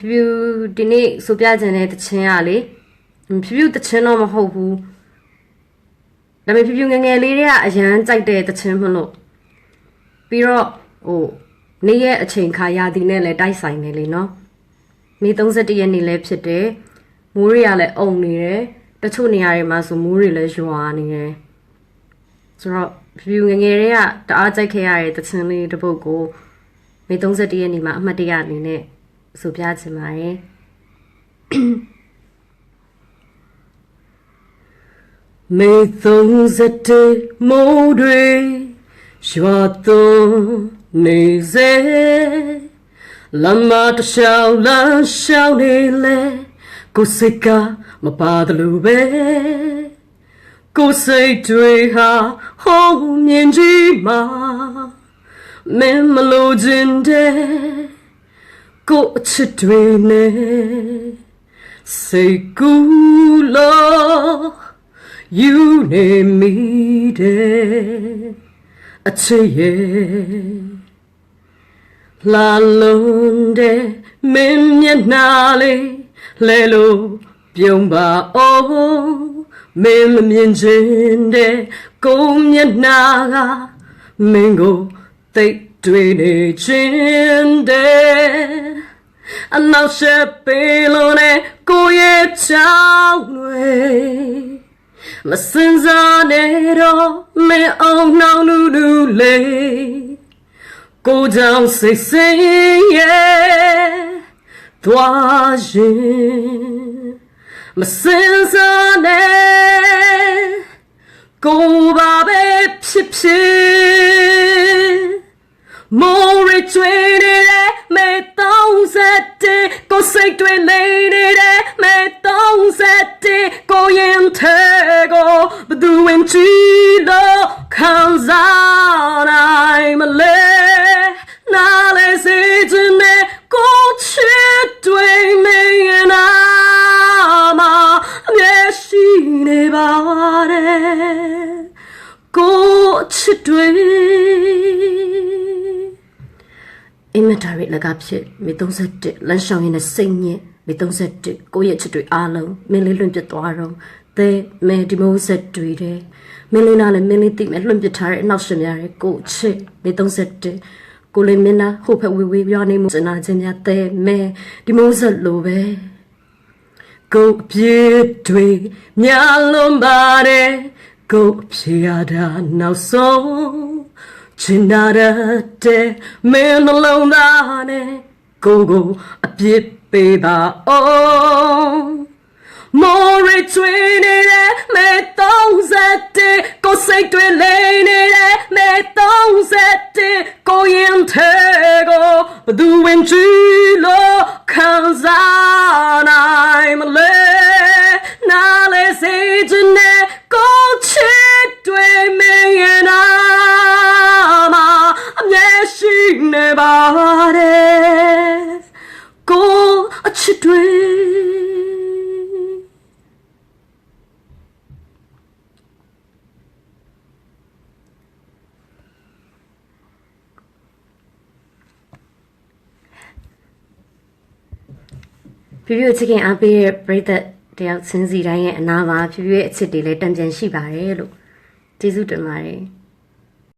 ဖြူဒီနေ့ဆိုပြခြင်းတဲ့တခြင်းကလေဖြူဖြူတခြင်းတော့မဟုတ်ဘူးဒါပေမဲ့ဖြူဖြူငယ်ငယ်လေးတွေကအရန်ကြိုက်တဲ့တခြင်းမလို့ပြီးတော့ဟိုနေ့ရဲ့အချိန်ခါရာသီနဲ့လည်းတိုက်ဆိုင်နေလေနော်မေ31ရက်နေ့လည်းဖြစ်တယ်မိုးတွေကလည်းအုံနေတယ်တချို့နေရာတွေမှာဆိုမိုးတွေလည်းရွာနေတယ်ဆိုတော့ဖြူဖြူငယ်ငယ်တွေကတအားကြိုက်ခဲ့ရတဲ့တခြင်းလေးတစ်ပုဒ်ကိုမေ31ရက်နေ့မှာအမှတ်တရအနေနဲ့ ဆိုပြချင်ပါတယ်မေသုံးစတဲ့မိုးတွေရွာသွန်းနေစေလမ်းမတစ်လျှောက်လမ်းလျှောက်နေလေကိုယ်စိတ်ကမပါတယ်လို့ပဲကိုယ်စိတ်တွေဟာဟောမြင်ကြီးမှာမင်းမလို့ခြင်းတဲ့ ကိုယ်အချစ်တွေနဲ့စိတ်ကူးလို့ယူနေမိတဲ့အချစ်ရဲ့လာလုံးတဲ့မင်းမျက်နှာလေးလဲလို့ပြုံးပါအောင်မင်းမမြင်ခြင်းတဲ့ကိုယ်မျက်နှာကမင်းကိုသိပ်တွေ့နေခြင်းတဲ့အ နောက်ရှက်ပေးလို့နဲ့ကိုယ့်ရဲ့ချောင်းတွေမစင်စားနဲ့တော့မင်းအောင်နှောင်းလူလူလေးကိုကြောင့်စိတ်ဆင်းရဲသွားရင်မစင်စားနဲ့ကိုပါပဲဖြစ်ဖြစ် စိတ်တွေလိမ့်နေတဲ့မေတောင်းစက်တဲ့ကိုရင်ထဲကိုဘသူဝင်ချီလို့ခံစားနိုင်မလဲနားလေစေခြင်းနဲ့ကိုချစ်တွေမင်းနာမအမျက်ရှိနေပါတယ်ကိုချစ်တွေ အင်မတာရီလကဖြစ်မေ31လမ်းရှောင်းရင်းနဲ့စိတ်ညစ်မေ31ကိုယ့်ရဲ့ချစ်တွေအားလုံးမင်းလေးလွင့်ပစ်သွားတော့သဲမဲဒီမိုးဆက်တွေတဲ့မင်းလေးနာလည်းမင်းလေးတိမဲ့လွင့်ပစ်ထားတဲ့အနောက်ရှင်များရဲ့ကိုယ့်ချစ်မေ31ကိုလေးမင်းနာဟိုဖက်ဝေဝေပြောနေမှုစင်နာခြင်းများသဲမဲဒီမိုးဆက်လိုပဲကိုယ်အပြည့်တွေများလွန်ပါတယ်ကိုယ်အပြည့်ရတာနောက်ဆုံး ချင်နာတဲ့မင်းနှလုံးသားနဲ့ကိုယ်ကိုအပြည့်ပေးပါအောင်မိုးရချွေနေတဲ့မေတောင်းစက်တဲ့ကိုယ်စိတ်တွေလိမ့်နေတဲ့မေတောင်းစက်တဲ့ကိုရင်ထဲကိုဘသူဝင်ကြည့်လို့ခံစားနိုင်မလဲနားလေစေချင်တဲ့ ချစ်တွေဖြူဖြူချစ်ခင်အားပေးတဲ့ပရိသတ်တယောက်ချင်းစီတိုင်းရဲ့အနာပါဖြူဖြူရဲ့အချစ်တွေလည်းတံပြန်ရှိပါတယ်လို့ကျေးဇူးတင်ပါတယ်